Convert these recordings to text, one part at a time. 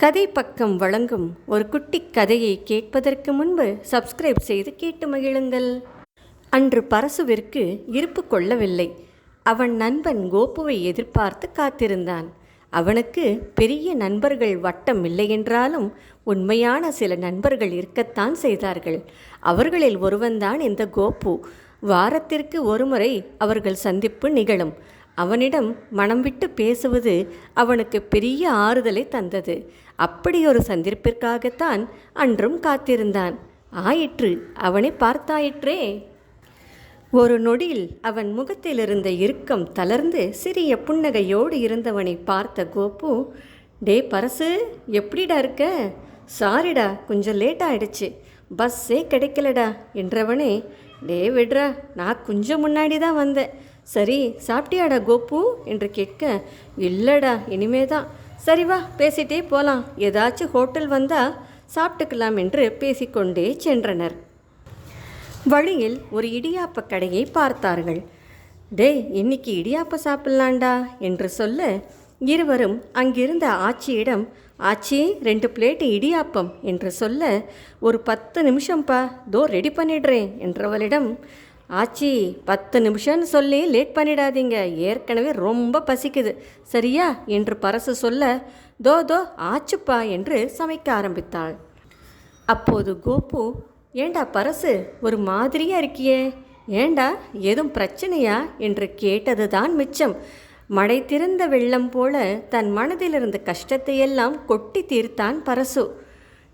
கதை பக்கம் வழங்கும் ஒரு குட்டி கதையை கேட்பதற்கு முன்பு சப்ஸ்கிரைப் செய்து கேட்டு மகிழுங்கள். அன்று பரசுவிற்கு இருப்பு கொள்ளவில்லை. அவன் நண்பன் கோபுவை எதிர்பார்த்து காத்திருந்தான். அவனுக்கு பெரிய நண்பர்கள் வட்டம் இல்லை என்றாலும் உண்மையான சில நண்பர்கள் இருக்கத்தான் செய்தார்கள். அவர்களில் ஒருவன்தான் இந்த கோபு. வாரத்திற்கு ஒருமுறை அவர்கள் சந்திப்பு நிகழும். அவனிடம் மனம் விட்டு பேசுவது அவனுக்கு பெரிய ஆறுதலை தந்தது. அப்படியொரு சந்திப்பிற்காகத்தான் அன்றும் காத்திருந்தான். ஆயிற்று அவனை பார்த்தாயிற்றே. ஒரு நொடியில் அவன் முகத்தில் இருந்த இறுக்கம் தளர்ந்து சிறிய புன்னகையோடு இருந்தவனை பார்த்த கோபு டே பரசு எப்படிடா இருக்க? சாரிடா கொஞ்சம் லேட் ஆயிடுச்சு. பஸ்ஸே கிடைக்கலடா என்றவனே டே விட்றா நான் கொஞ்சம் முன்னாடி தான் வந்தேன். சரி சாப்பிட்டியாடா கோபு? என்று கேட்க இல்லைடா இனிமே தான் சரி வா பேசிட்டே போகலாம் ஏதாச்சும் ஹோட்டல் வந்தால் சாப்பிட்டுக்கலாம் என்று பேசிக்கொண்டே சென்றனர். வழியில் ஒரு இடியாப்ப கடையை பார்த்தார்கள். டேய் இன்னைக்கு இடியாப்ப சாப்பிட்லாண்டா என்று சொல்ல இருவரும் அங்கிருந்த ஆச்சியிடம் ஆச்சி ரெண்டு பிளேட்டு இடியாப்பம் என்று சொல்ல ஒரு பத்து நிமிஷம்ப்பா தோ ரெடி பண்ணிடுறேன் என்றவளிடம் ஆச்சி பத்து நிமிஷம்னு சொல்லி லேட் பண்ணிடாதீங்க. ஏற்கனவே ரொம்ப பசிக்குது. சரியா? என்று பரசு சொல்ல தோ தோ ஆச்சுப்பா என்று சமைக்க ஆரம்பித்தாள். அப்போது கோபு ஏண்டா பரசு ஒரு மாதிரியாக இருக்கியே. ஏண்டா எதுவும் பிரச்சனையா? என்று கேட்டது தான் மிச்சம். மடை திறந்த வெள்ளம் போல தன் மனதில் இருந்த கஷ்டத்தையெல்லாம் கொட்டி தீர்த்தான் பரசு.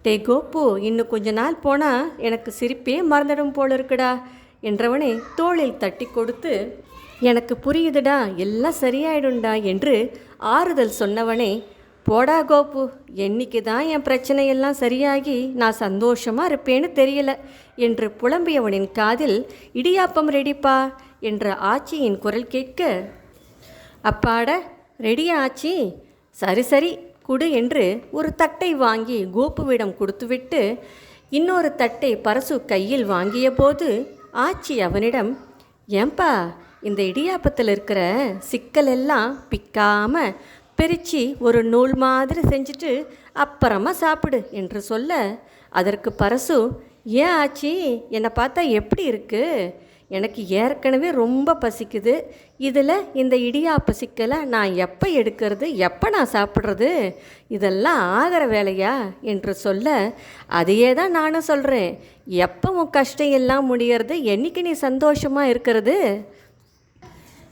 டே கோப்பு இன்னும் கொஞ்ச நாள் போனால் எனக்கு சிரிப்பே மறந்துடும் போல இருக்குடா. என்றவனை தோளில் தட்டி கொடுத்து எனக்கு புரியுதுடா எல்லாம் சரியாயிடும்டா என்று ஆறுதல் சொன்னவனே போடா கோப்பு என்னைக்கு தான் என் பிரச்சனையெல்லாம் சரியாகி நான் சந்தோஷமாக இருப்பேன்னு தெரியல என்று புலம்பியவனின் காதில் இடியாப்பம் ரெடிப்பா என்ற ஆச்சியின் குரல் கேட்க அப்பாட ரெடியா ஆச்சி? சரி சரி குடு என்று ஒரு தட்டை வாங்கி கோப்புவிடம் கொடுத்துவிட்டு இன்னொரு தட்டை பரசு கையில் வாங்கிய போது ஆச்சி அவனிடம் ஏன்பா இந்த இடியாப்பத்தில் இருக்கிற சிக்கல் எல்லாம் பிக்காமல் பிரித்து ஒரு நூல் மாதிரி செஞ்சுட்டு அப்புறமா சாப்பிடு என்று சொல்ல அதற்கு பரசு ஏன் ஆச்சி என்னை பார்த்தா எப்படி இருக்குது எனக்கு ஏற்கனவே ரொம்ப பசிக்குது. இதில் இந்த இடியாப்ப சிக்கலை நான் எப்போ எடுக்கிறது எப்போ நான் சாப்பிட்றது இதெல்லாம் ஆகிற வேலையா என்று சொல்ல அதையே தான் நானும் சொல்கிறேன். எப்போ உன் கஷ்டம் எல்லாம் முடியறது என்னைக்கு நீ சந்தோஷமாக இருக்கிறது?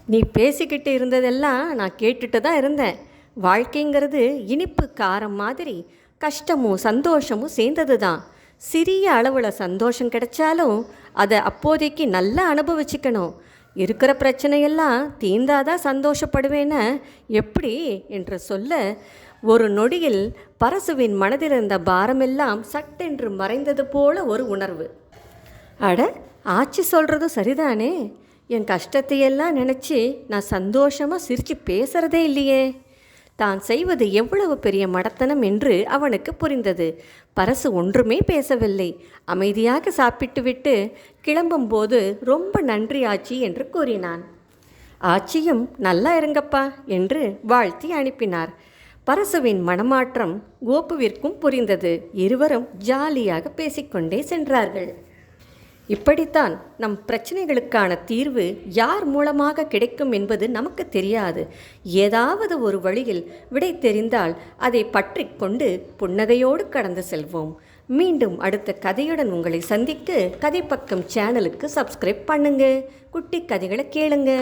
நீ பேசிக்கிட்டு இருந்ததெல்லாம் நான் கேட்டுட்டு தான் இருந்தேன். வாழ்க்கைங்கிறது இனிப்பு காரம் மாதிரி கஷ்டமும் சந்தோஷமும் சேர்ந்தது தான். சிறிய அளவில் சந்தோஷம் கிடைச்சாலும் அதை அப்போதைக்கு நல்லா அனுபவிச்சுக்கணும். இருக்கிற பிரச்சனையெல்லாம் தீந்தாதான் சந்தோஷப்படுவேன எப்படி என்று சொல்ல ஒரு நொடியில் பரசுவின் மனதில் இருந்த பாரமெல்லாம் சட்டென்று மறைந்தது போல ஒரு உணர்வு. அட ஆச்சி சொல்கிறதும் சரிதானே? என் கஷ்டத்தையெல்லாம் நினச்சி நான் சந்தோஷமாக சிரித்து பேசுகிறதே இல்லையே. தான் செய்வது எவ்வளவு பெரிய மடத்தனம் என்று அவனுக்கு புரிந்தது. பரசு ஒன்றுமே பேசவில்லை. அமைதியாக சாப்பிட்டுவிட்டு கிளம்பும்போது ரொம்ப நன்றி ஆச்சி என்று கூறினான். ஆச்சியும் நல்லா இருங்கப்பா என்று வாழ்த்தி அனுப்பினார். பரசுவின் மனமாற்றம் கோபுவிற்கும் புரிந்தது. இருவரும் ஜாலியாக பேசிக்கொண்டே சென்றார்கள். இப்படித்தான் நம் பிரச்சனைகளுக்கான தீர்வு யார் மூலமாக கிடைக்கும் என்பது நமக்கு தெரியாது. ஏதாவது ஒரு வழியில் விடை தெரிந்தால் அதை பற்றி கொண்டு புன்னகையோடு கடந்து செல்வோம். மீண்டும் அடுத்த கதையுடன் உங்களை சந்திக்க கதை பக்கம் சேனலுக்கு சப்ஸ்கிரைப் பண்ணுங்க. குட்டி கதைகளை கேளுங்க.